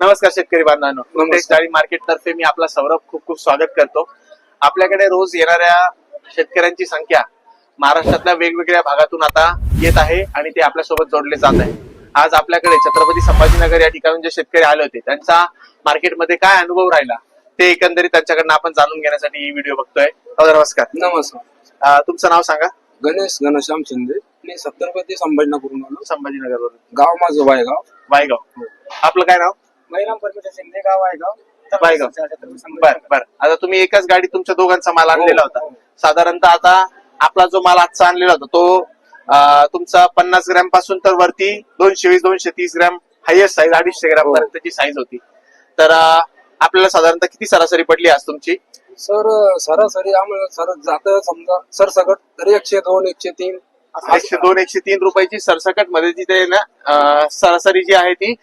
नमस्कार शेतकरी बांधवांनो. डाळी मार्केट तर्फे मी आपला सौरभ खूप खूप स्वागत करतो. आपल्याकडे रोज येणाऱ्या शेतकऱ्यांची संख्या महाराष्ट्रातल्या वेगवेगळ्या भागातून आता येत आहे आणि ते आपल्यासोबत जोडले जात आहे. आज आपल्याकडे छत्रपती संभाजीनगर या ठिकाणून जे शेतकरी आले होते त्यांचा मार्केटमध्ये काय अनुभव राहिला ते एकंदरीत त्यांच्याकडनं आपण जाणून घेण्यासाठी ही व्हिडिओ बघतोय. नमस्कार. नमस्कार. तुमचं नाव सांगा. गणेश घनश्याम शिंदे. मी छत्रपती संभाजीनगरहून आलो. संभाजीनगरवरून. गाव माझं वायगाव. वायगाव. आपलं काय नाव? महिराम परमेश्वर शिंदे गाव आहे गाव. वायगाव बर बर. आता तुम्ही एकाच गाडीत तुमच्या दोघांचा माल आणलेला होता. हो. साधारणतः आता आपला जो माल आजचा आणलेला होता तो अं, तुमचा पन्नास ग्रॅमपासून तर वरती दोनशे वीस दोनशे तीस ग्रॅम हायएस्ट साईज अडीचशे ग्रॅम हो. पर्यंतची साईज होती. तर अं, आपल्याला साधारणतः किती सरासरी पडली आज तुमची? सर सरासरी आम्हाला सर जात समजा सरसकट तर एकशे दोन एकशे तीन. एकशे दोन एकशे तीन रुपयाची सरसकटमध्ये जी ते ना सरासरी जी आहे ती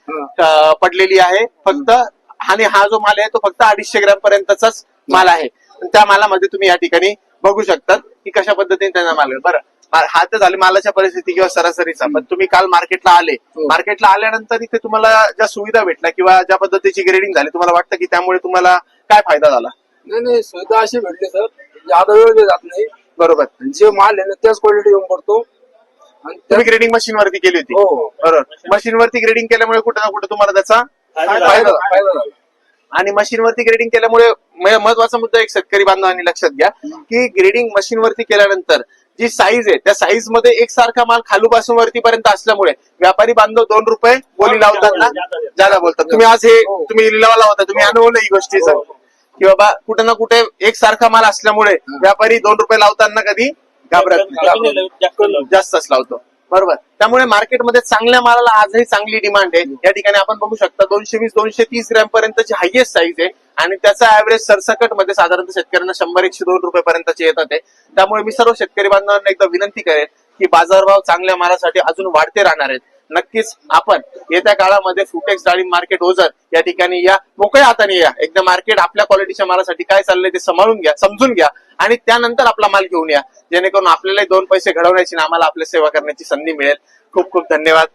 पडलेली आहे. फक्त आणि हा जो माल आहे तो फक्त अडीचशे ग्रॅम पर्यंतचाच माल आहे. त्या मालामध्ये तुम्ही या ठिकाणी बघू शकतात की कशा पद्धतीने त्यांचा माल. बरं हा- तर झाले मालाच्या परिस्थिती किंवा सरासरीचा. पण तुम्ही काल मार्केटला आले. मार्केटला आल्यानंतर इथे तुम्हाला ज्या सुविधा भेटल्या किंवा ज्या पद्धतीची ग्रेडिंग झाली तुम्हाला वाटतं की त्यामुळे तुम्हाला काय फायदा झाला? नाही नाही सुविधा अशी भेटली सर. जादा वेळ जात नाही. बरोबर. जे माल आहे ना त्याच क्वालिटी येऊन आणि त्या- तुम्ही ग्रेडिंग मशीन वरती केली होती. हो. बरोबर. मशीन वरती ग्रेडिंग केल्यामुळे कुठे ना कुठे तुम्हाला त्याचा फायदा फायदा झाला. फायदा झाला. आणि मशीन वरती ग्रेडिंग केल्यामुळे म- महत्त्वाचा मुद्दा एक शेतकरी बांधवांनी लक्षात घ्या की ग्रेडिंग मशीन वरती केल्यानंतर जी साईज आहे त्या साईजमध्ये एकसारखा माल खालूपासून वरतीपर्यंत असल्यामुळे व्यापारी बांधव दोन रुपये बोली लावताना ज्यादा बोलतात. तुम्ही आज हे हो. तुम्ही लिलावाला होता तुम्ही अनुभवलं ही गोष्टीचं हो. की बाबा कुठे ना कुठे एकसारखा माल असल्यामुळे व्यापारी दोन रुपये लावताना कधी घाबरत नाही. जास्तच लावतो. बरोबर. त्यामुळे मार्केटमध्ये चांगल्या मालाला आजही चांगली डिमांड आहे. या ठिकाणी आपण बघू शकता दोनशे वीस दोनशे तीस ग्रॅम पर्यंतची हायएस्ट साईज आहे. आणि त्याचा ऍव्हरेज सरसकटमध्ये साधारणतः शेतकऱ्यांना शंभर एकशे दोन रुपये पर्यंतचे येतात आहे. त्यामुळे मी सर्व शेतकरी बांधवांना एकदा विनंती करेन की बाजारभाव चांगल्या मालासाठी अजून वाढते राहणार आहेत. नक्कीच आपण येत्या काळामध्ये फुटेक्स डाळिंब मार्केट ओझर या ठिकाणी या. मोकळ्या हाताने या. एकदा मार्केट आपल्या क्वालिटीच्या मालासाठी काय चाललंय ते सांभाळून घ्या समजून घ्या आणि त्यानंतर आपला माल घेऊन या. जेणेकरून आपल्याला दोन पैसे घडवण्याची आणि आम्हाला आपल्या सेवा करण्याची संधी मिळेल. खूप खूप धन्यवाद.